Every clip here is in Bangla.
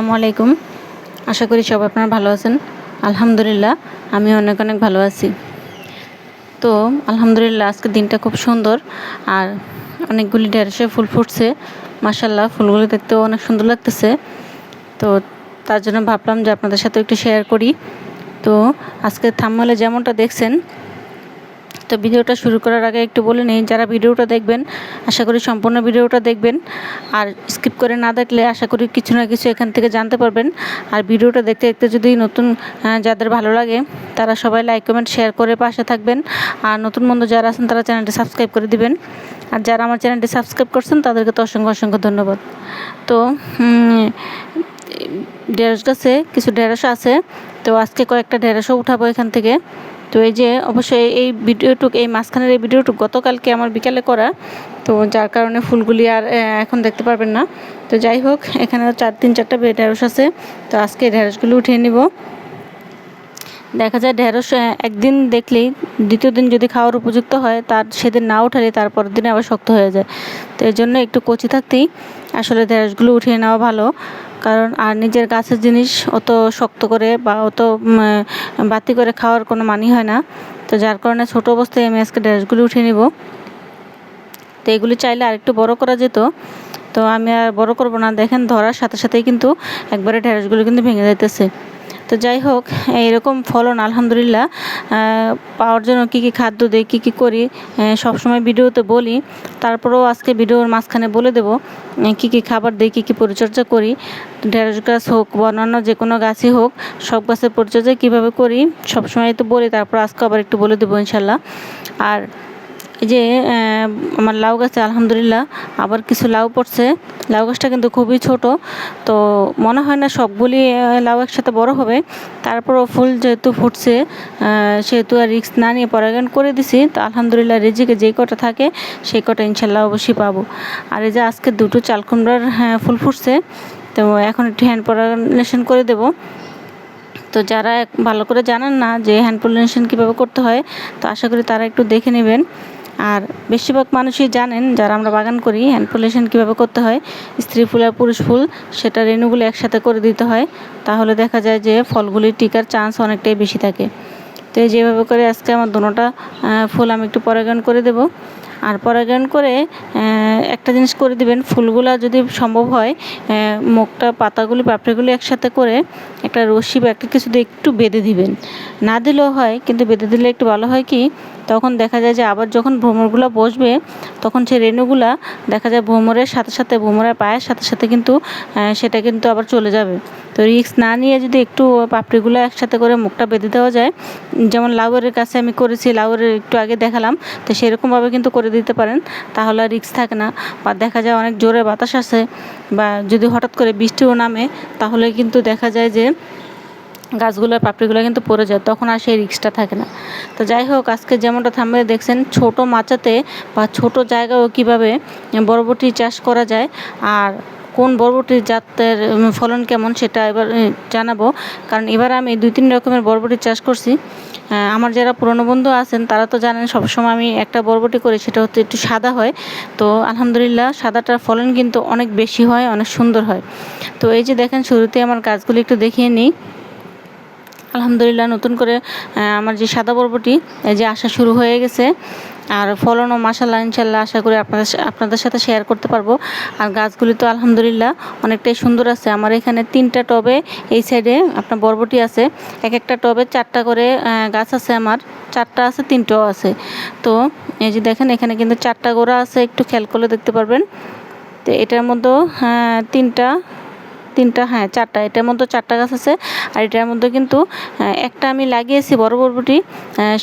আসসালামু আলাইকুম। আশা করি সব আপনারা ভালো আছেন। আলহামদুলিল্লাহ আমি অনেক অনেক ভালো আছি। তো, আলহামদুলিল্লাহ আজকের দিনটা খুব সুন্দর। আর অনেকগুলি ঢেঁড়সে ফুল ফুটছে। মাসাল্লাহ ফুলগুলো দেখতেও অনেক সুন্দর লাগতেছে। তো, তার জন্য ভাবলাম যে আপনাদের সাথে একটু শেয়ার করি। তো, আজকে থাম্বনেলে যেমনটা দেখছেন তো ভিডিওটা শুরু করার আগে একটু বলে নিই, যারা ভিডিওটা দেখবেন, আশা করি সম্পূর্ণ ভিডিওটা দেখবেন। আর স্কিপ করে না দেখলে আশা করি কিছু না কিছু এখান থেকে জানতে পারবেন। আর ভিডিওটা দেখতে দেখতে যদি নতুন যাদের ভালো লাগে, তারা সবাই লাইক কমেন্ট শেয়ার করে পাশে থাকবেন। আর নতুন বন্ধু যারা আছেন, তারা চ্যানেলটি সাবস্ক্রাইব করে দিবেন। আর যারা আমার চ্যানেলটি সাবস্ক্রাইব করছেন, তাদেরকে তো অসংখ্য অসংখ্য ধন্যবাদ। তো ঢেঁড়স গাছে কিছু ঢেঁড়স আছে। তো আজকে কয়েকটা ঢেঁড়সও উঠাবো এখান থেকে। তো এই যে অবশ্যই এই ভিডিওটুক, এই মাঝখানের এই ভিডিওটুক গতকালকে আমার বিকালে করা। তো যার কারণে ফুলগুলি আর এখন দেখতে পারবেন না। তো যাই হোক এখানে চার, তিন, চারটা বেড আছে। তো আজকে এই ঢেঁড়সগুলো উঠিয়ে নিব। দেখা যায় ঢেঁড়স একদিন দেখলেই দ্বিতীয় দিন যদি খাওয়ার উপযুক্ত হয়, তার সেদিন না উঠালে তারপরের দিনে আবার শক্ত হয়ে যায়। তো এই জন্য একটু কচি থাকতেই আসলে ঢেঁড়সগুলো উঠিয়ে নেওয়া ভালো। কারণ আর নিজের গাছের জিনিস অত শক্ত করে বা অত বাতি করে খাওয়ার কোনো মানি হয় না। তো যার কারণে ছোটো অবস্থায় আমি আজকে ঢেঁড়সগুলো উঠিয়ে নিব। তো এগুলি চাইলে আরেকটু বড় করা যেত। তো আমি আর বড় করব না। দেখেন ধরার সাথে সাথেই কিন্তু একবারে ঢেঁড়সগুলো কিন্তু ভেঙে যাইতেছে। তো যাই হোক, এরকম ফলন আলহামদুলিল্লাহ পাওয়ার জন্য কী কী খাদ্য দিই, কী কী করি সবসময় ভিডিওতে বলি। তারপরেও আজকে ভিডিওর মাঝখানে বলে দেবো কী কী খাবার দিই, কী কী পরিচর্যা করি। ঢেঁড়স গাছ হোক বা অন্যান্য যে কোনো গাছই হোক, সব গাছের পরিচর্যা কীভাবে করি, সবসময় তো বলি, তারপর আজকে আবার একটু বলে দেবো ইনশাল্লাহ। আর যে আমার লাউ গাছে আলহামদুলিল্লাহ আবার কিছু লাউ পড়ছে। লাউ গাছটা কিন্তু খুবই ছোট। তো মনে হয় না সবগুলি লাউ একসাথে বড় হবে। তারপরও ফুল যেহেতু ফুটছে সেহেতু আর রিক্স না নিয়ে পরাগায়ন করে দিছি। তো আলহামদুলিল্লাহ রেজিকে যেই কটা থাকে সেই কটা ইনশাল্লাহ অবশ্যই পাবো। আর এই যে আজকে দুটো চাল কুমড়ার হ্যাঁ, ফুল ফুটছে তো এখন একটু হ্যান্ড পরাগানেশন করে দেবো। তো যারা ভালো করে জানেন না যে হ্যান্ড পলিনেশন কীভাবে করতে হয় তো আশা করি তারা একটু দেখে নেবেন। আর বেশিরভাগ মানুষই জানেন যারা আমরা বাগান করি হ্যান্ড পলিনেশন কীভাবে করতে হয় স্ত্রী ফুল আর পুরুষ ফুল সেটা রেণুগুলো একসাথে করে দিতে হয়। তাহলে দেখা যায় যে ফলগুলি টিকার চান্স অনেকটাই বেশি থাকে। তো এই যেভাবে করে আজকে আমার আহ, ফুল আমি একটু পরাগায়ন করে দেব। আর পরাগায়ন করে একটা জিনিস করে দিবেন ফুলগুলা যদি সম্ভব হয় মুখটা পাতাগুলি পাপড়িগুলি একসাথে করে একটা রশ্মি বা একটা কিছু দিয়ে একটু বেঁধে দিবেন। না দিলেও হয় কিন্তু বেঁধে দিলে একটু ভালো হয় কি তখন দেখা যায় যে আবার যখন ভ্রমরগুলো বসবে, তখন সেই রেণুগুলা দেখা যায় ভ্রমরের সাথে সাথে, ভ্রমরের পায়ের সাথে সাথে কিন্তু সেটা কিন্তু আবার চলে যাবে। তো রিক্স না নিয়ে যদি একটু পাপড়িগুলো একসাথে করে মুখটা বেঁধে দেওয়া যায়, যেমন লাউয়ের কাছে আমি করেছি, লাউয়ের একটু আগে দেখালাম, তো সেরকমভাবে কিন্তু করে দিতে পারেন, তাহলে রিক্স থাকে না। বা দেখা যায় অনেক জোরে বাতাস আসে, বা যদি হঠাৎ করে বৃষ্টিও নামে, তাহলে কিন্তু দেখা যায় যে গাছগুলোর পাপড়িগুলো কিন্তু পড়ে যায়, তখন আর সেই রিক্সটা থাকে না। তো যাই হোক, আজকে যেমনটা থামবে দেখছেন, ছোট মাচাতে বা ছোট জায়গাও কীভাবে বরবটি চাষ করা যায় আর কোন বরবটির জাতের ফলন কেমন সেটা এবার জানাব। কারণ এবার আমি দুই, তিন রকমের বরবটি চাষ করছি। আমার যারা পুরনো বন্ধু আছেন, তারা তো জানেন, সবসময় আমি একটা বরবটি করি, সেটা হচ্ছে একটু সাদা হয়। তো আলহামদুলিল্লাহ, সাদাটার ফলন কিন্তু অনেক বেশি হয়, অনেক সুন্দর হয়। তো এই যে দেখেন শুরুতে আমার গাছগুলি একটু দেখিয়ে নিই। আলহামদুলিল্লাহ, নতুন করে আমার যে সাদা বরবটি এই যে আসা শুরু হয়ে গেছে। আর ফলনও মাসাল্লাহ ইনশাল্লাহ আশা করি আপনাদের আপনাদের সাথে শেয়ার করতে পারব। আর গাছগুলি তো আলহামদুলিল্লাহ অনেকটাই সুন্দর আছে। আমার এখানে তিনটা টবে এই সাইডে আপনার বরবটি আছে। এক একটা টবে চারটা করে গাছ আছে আমার। চারটা আছে, তিনটাও আছে। তো এই যে দেখেন, এখানে কিন্তু চারটা গোড়া আছে। একটু খেয়াল করলে দেখতে পারবেন। তো এটার মধ্যেও তিনটা তিনটা হ্যাঁ চারটা। এটার মধ্যে চারটা গাছ আছে, আর এটার মধ্যে কিন্তু একটা আমি লাগিয়েছি বড় বরবটি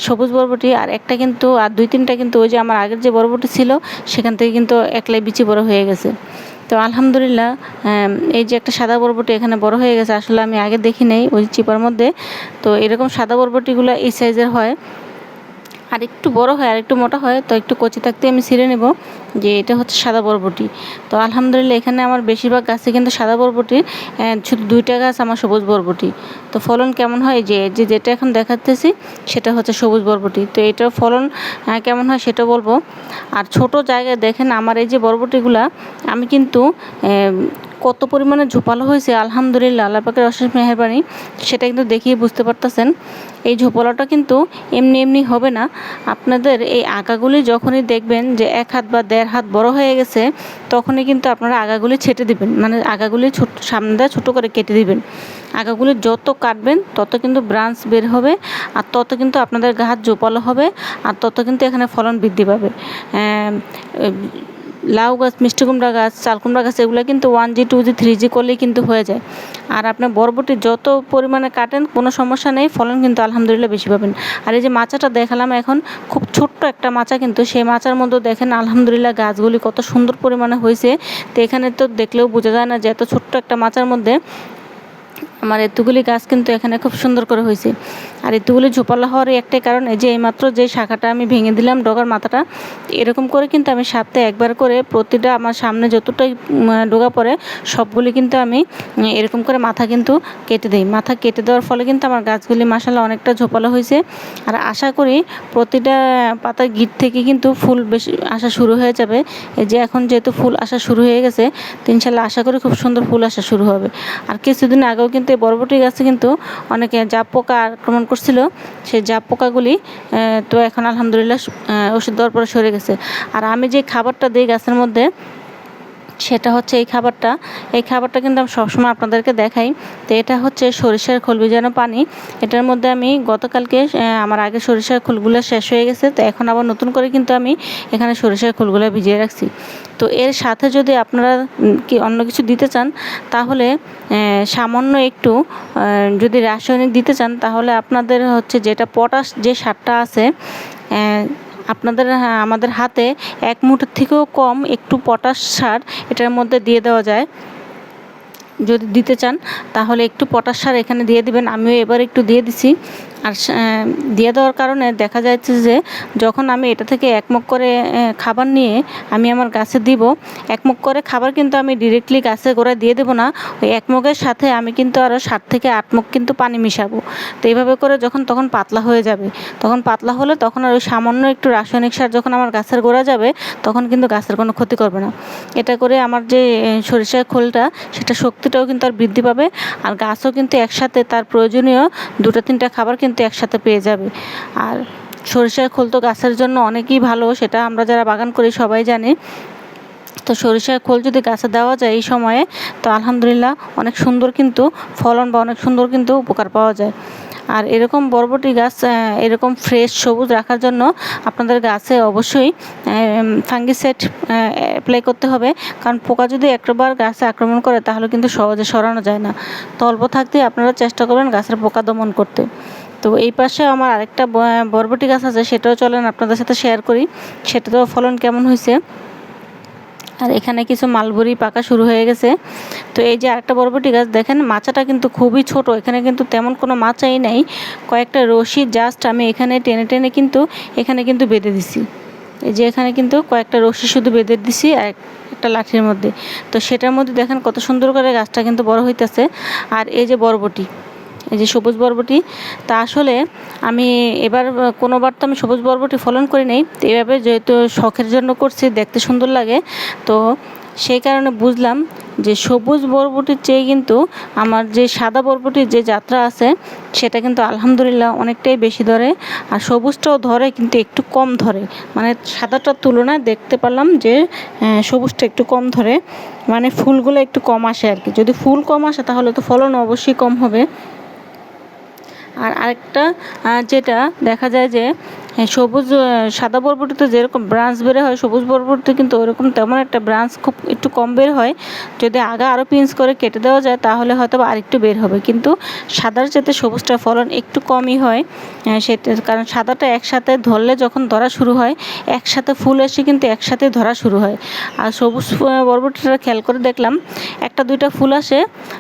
সবুজ বরবটি, আর একটা কিন্তু, আর দুই তিনটা কিন্তু ওই যে আমার আগের যে বরবটি ছিল, সেখান থেকে কিন্তু একলাই বিচি বড় হয়ে গেছে। তো আলহামদুলিল্লাহ এই যে একটা সাদা বরবটি এখানে বড় হয়ে গেছে, আসলে আমি আগে দেখি নাই ওই চিপার মধ্যে। তো এরকম সাদা বরবটিগুলো এই সাইজের হয়। আর একটু বড় হয় আর একটু মোটা হয়, তো একটু কচি থাকতে আমি ছিঁড়ে নেব, যে এটা হচ্ছে সাদা বরবটি। তো আলহামদুলিল্লাহ এখানে আমার বেশিরভাগ গাছে কিন্তু সাদা বরবটি শুধু দুইটা গাছ আমার সবুজ বরবটি। তো ফলন কেমন হয়? যে যে, যেটা এখন দেখাতেছি, সেটা হচ্ছে সবুজ বরবটি। তো এটার ফলন কেমন হয় সেটা বলব। আর ছোট জায়গায় দেখেন, আমার এই যে বরবটিগুলা, আমি কিন্তু কত পরিমাণে ঝোপালো হয়েছে, আলহামদুলিল্লাহ, আল্লাহ পাকের অশেষ মেহরবানি, সেটা কিন্তু দেখিয়ে বুঝতে পারতেছেন। এই ঝোপালোটা কিন্তু এমনি এমনি হবে না। আপনাদের এই আগাগুলি যখনই দেখবেন যে এক হাত বা দেড় হাত বড় হয়ে গেছে, তখনই কিন্তু আপনারা আগাগুলি ছেটে দিবেন। মানে আগাগুলি ছোট, সামনে দিয়ে ছোটো করে কেটে দিবেন। আগাগুলি যত কাটবেন, তত কিন্তু ব্রাঞ্চ বের হবে, আর তত কিন্তু আপনাদের গাছ জোপালো হবে, আর তত কিন্তু এখানে ফলন বৃদ্ধি পাবে। লাউ গাছ, মিষ্টি কুমড়া গাছ, চাল কুমড়া গাছ, এগুলো কিন্তু one G two G three G করলেই কিন্তু হয়ে যায়। আর আপনার বরবটি যত পরিমাণে কাটেন, কোনো সমস্যা নেই, ফলন কিন্তু আলহামদুলিল্লাহ বেশি পাবেন। আর এই যে মাচাটা দেখালাম এখন, খুব ছোট্ট একটা মাচা কিন্তু, সেই মাচার মধ্যে দেখেন আলহামদুলিল্লাহ গাছগুলি কত সুন্দর পরিমাণে হয়েছে। তো এখানে তো দেখলেও বোঝা যায় না যে এত ছোট্ট একটা মাচার মধ্যে আমার এতগুলি গাছ কিন্তু এখানে খুব সুন্দর করে হয়েছে। আর এতগুলি ঝোপালো হওয়ার একটাই কারণ, এই যে এইমাত্র যে শাখাটা আমি ভেঙে দিলাম ডগার মাথাটা, এরকম করে কিন্তু আমি সাপ্তাহে একবার করে প্রতিটা আমার সামনে যতটাই ডোগা পড়ে, সবগুলি কিন্তু আমি এরকম করে মাথা কিন্তু কেটে দিই। মাথা কেটে দেওয়ার ফলে কিন্তু আমার গাছগুলি মাসাল্লাহ অনেকটা ঝোপালো হয়েছে। আর আশা করি প্রতিটা পাতার গিট থেকে কিন্তু ফুল বেশি আসা শুরু হয়ে যাবে। এই যে এখন যেহেতু ফুল আসা শুরু হয়ে গেছে, তো ইনশাল্লাহ আশা করি খুব সুন্দর ফুল আসা শুরু হবে। আর কিছুদিন আগেও কিন্তু বরবটি গাছে কিন্তু অনেকে জাপ পোকা আক্রমণ করছিল, সেই জাপ পোকাগুলি তো এখন আলহামদুলিল্লাহ ওষুধ দেওয়ার পরে সরে গেছে। আর আমি যে খাবারটা দিই গাছের মধ্যে সেটা হচ্ছে এই খাবারটা। এই খাবারটা কিন্তু আমি সবসময় আপনাদেরকে দেখাই। তো এটা হচ্ছে সরিষার খোল ভিজানো পানি। এটার মধ্যে আমি গতকালকে আমার আগে সরিষার খোলগুলো শেষ হয়ে গেছে। তো এখন আবার নতুন করে কিন্তু আমি এখানে সরিষার খোলগুলো ভিজিয়ে রাখছি। তো এর সাথে যদি আপনারা কি অন্য কিছু দিতে চান, তাহলে সামান্য একটু যদি রাসায়নিক দিতে চান, তাহলে আপনাদের হচ্ছে যেটা পটাশ যে সারটা আছে আপনাদের হ্যাঁ, আমাদের হাতে এক মুঠোর থেকেও কম একটু পটাশ সার এটার মধ্যে দিয়ে দেওয়া যায়। যদি দিতে চান তাহলে একটু পটাশ সার এখানে দিয়ে দিবেন। আমিও এবার একটু দিয়ে দিছি। আর দিয়ে দেওয়ার কারণে দেখা যাচ্ছে যে যখন আমি এটা থেকে একমুখ করে খাবার নিয়ে আমি আমার গাছে দিব একমুখ করে খাবার কিন্তু আমি ডিরেক্টলি গাছে গোড়ায় দিয়ে দেবো না, ওই একমুখের সাথে আমি কিন্তু আরও সাত থেকে আট মুখ কিন্তু পানি মিশাবো। তো এইভাবে করে যখন, তখন পাতলা হয়ে যাবে। তখন পাতলা হলে তখন আর ওই সামান্য একটু রাসায়নিক সার যখন আমার গাছের গোড়া যাবে, তখন কিন্তু গাছের কোনো ক্ষতি করবে না। এটা করে আমার যে সরিষার খোলটা, সেটা শক্তিটাও কিন্তু আর বৃদ্ধি পাবে। আর গাছও কিন্তু একসাথে তার প্রয়োজনীয় দুটো তিনটা খাবার কিন্তু একসাথে পেয়ে যাবে। আর সরিষার খোল তো গাছের জন্য অনেকই ভালো, সেটা আমরা যারা বাগান করি সবাই জানি। তো সরিষার খোল যদি গাছে দেওয়া যায় এই সময়ে, তো আলহামদুলিল্লাহ অনেক সুন্দর কিন্তু ফলন বা অনেক সুন্দর কিন্তু উপকার পাওয়া যায়। আর এরকম বরবটি গাছ এরকম ফ্রেশ সবুজ রাখার জন্য আপনাদের গাছে অবশ্যই ফাঙ্গিসাইড অ্যাপ্লাই করতে হবে। কারণ পোকা যদি একবার গাছে আক্রমণ করে, তাহলে কিন্তু সহজে সরানো যায় না। তো অল্প থাকতে আপনারা চেষ্টা করবেন গাছের পোকা দমন করতে। তো এই পাশে আমার আরেকটা বরবটি গাছ আছে, সেটাও চলেন আপনাদের সাথে শেয়ার করি। সেটাতেও ফলন কেমন হয়েছে? আর এখানে কিছু মালবরি পাকা শুরু হয়ে গেছে। তো এই যে আরেকটা বরবটি গাছ, দেখেন মাচাটা কিন্তু খুবই ছোট, এখানে কিন্তু তেমন কোনো মাচাই নেই। কয়েকটা রশি জাস্ট আমি এখানে টেনে টেনে কিন্তু এখানে কিন্তু বেঁধে দিছি। এই যে এখানে কিন্তু কয়েকটা রশি শুধু বেঁধে দিছি আর একটা লাঠির মধ্যে। তো সেটার মধ্যে দেখেন কত সুন্দর করে গাছটা কিন্তু বড় হইতেছে। আর এই যে বরবটি এই যে সবুজ বরবটি, তা আসলে আমি এবার কোনোবার তো আমি সবুজ বরবটি ফলন করি নাই। তো এভাবে যেহেতু শখের জন্য করছি, দেখতে সুন্দর লাগে। তো সেই কারণে বুঝলাম যে সবুজ বরবটির চেয়ে কিন্তু আমার যে সাদা বরবটির যে যাত্রা আছে, সেটা কিন্তু আলহামদুলিল্লাহ অনেকটাই বেশি ধরে। আর সবুজটাও ধরে কিন্তু একটু কম ধরে। মানে সাদাটার তুলনায় দেখতে পারলাম যে সবুজটা একটু কম ধরে। মানে ফুলগুলো একটু কম আসে আর কি। যদি ফুল কম আসে তাহলে তো ফলন অবশ্যই কম হবে। আর আরেকটা যেটা দেখা যায় যে সবুজ সাদা বরবটিতে যেরকম ব্রাঞ্চ বের হয়, সবুজ বরবটিতে কিন্তু ওরকম তেমন একটা ব্রাঞ্চ খুব একটু কম বের হয়। যদি আগা আরও পিঞ্চ করে কেটে দেওয়া যায়, তাহলে হয়তো আরেকটু বের হবে। কিন্তু সাদার যাতে সবুজটা ফলন একটু কমই হয় সেটা কারণ সাদাটা একসাথে ধরলে যখন ধরা শুরু হয়, একসাথে ফুল এসে কিন্তু একসাথে ধরা শুরু হয়। আর সবুজ বরবটিটা খেয়াল করে দেখলাম, একটা দুইটা ফুল আসে,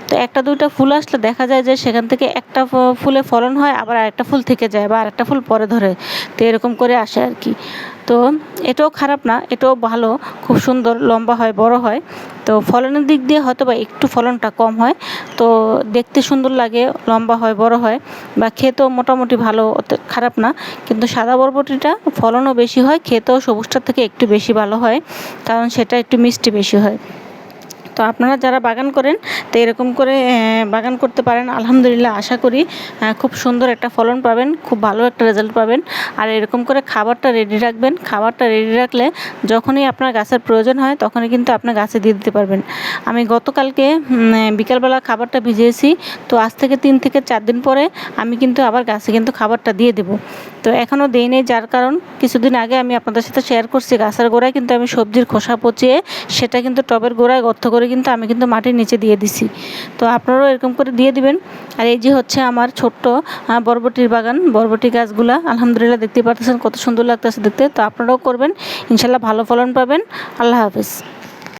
তো একটা দুইটা ফুল আসলে দেখা যায় যে সেখান থেকে একটা ফুলে ফলন হয়, আবার আরেকটা ফুল থেকে যায় বা আরেকটা ফুল পরে ধরে। তো এরকম করে আসে আর কি। তো এটাও খারাপ না, এটাও ভালো, খুব সুন্দর, লম্বা হয়, বড় হয়। তো ফলনের দিক দিয়ে হয়তো বা একটু ফলনটা কম হয়। তো দেখতে সুন্দর লাগে, লম্বা হয়, বড় হয় বা খেতেও মোটামুটি ভালো খারাপ না। কিন্তু সাদা বরবটিটা ফলনও বেশি হয়, খেতেও সবুজটার থেকে একটু বেশি ভালো হয়, কারণ সেটা একটু মিষ্টি বেশি হয়। তো আপনারা যারা বাগান করেন, তো এরকম করে বাগান করতে পারেন। আলহামদুলিল্লাহ আশা করি খুব সুন্দর একটা ফলন পাবেন, খুব ভালো একটা রেজাল্ট পাবেন। আর এরকম করে খাবারটা রেডি রাখবেন। খাবারটা রেডি রাখলে যখনই আপনার গাছের প্রয়োজন হয়, তখনই কিন্তু আপনার গাছে দিয়ে দিতে পারবেন। আমি গতকালকে বিকালবেলা খাবারটা ভিজিয়েছি। তো আজ থেকে তিন থেকে চার দিন পরে আমি কিন্তু আবার গাছে কিন্তু খাবারটা দিয়ে দেবো। তো এখনও দেই নেই, যার কারণ কিছুদিন আগে আমি আপনাদের সাথে শেয়ার করছি। গাছের গোড়ায় কিন্তু আমি সবজির খোসা পচিয়ে সেটা কিন্তু টবের গোড়ায় গর্ত করে কিন্তু আমি কিন্তু মাটির নিচে দিয়ে দিছি। তো আপনারাও এরকম করে দিয়ে দিবেন। আর এই যে হচ্ছে আমার ছোট্ট বরবটির বাগান বরবটি গাছগুলা, আলহামদুলিল্লাহ দেখতে পারতেছেন কত সুন্দর লাগতেছে দেখতে। তো আপনারাও করবেন, ইনশাল্লাহ ভালো ফলন পাবেন। আল্লাহ হাফিজ।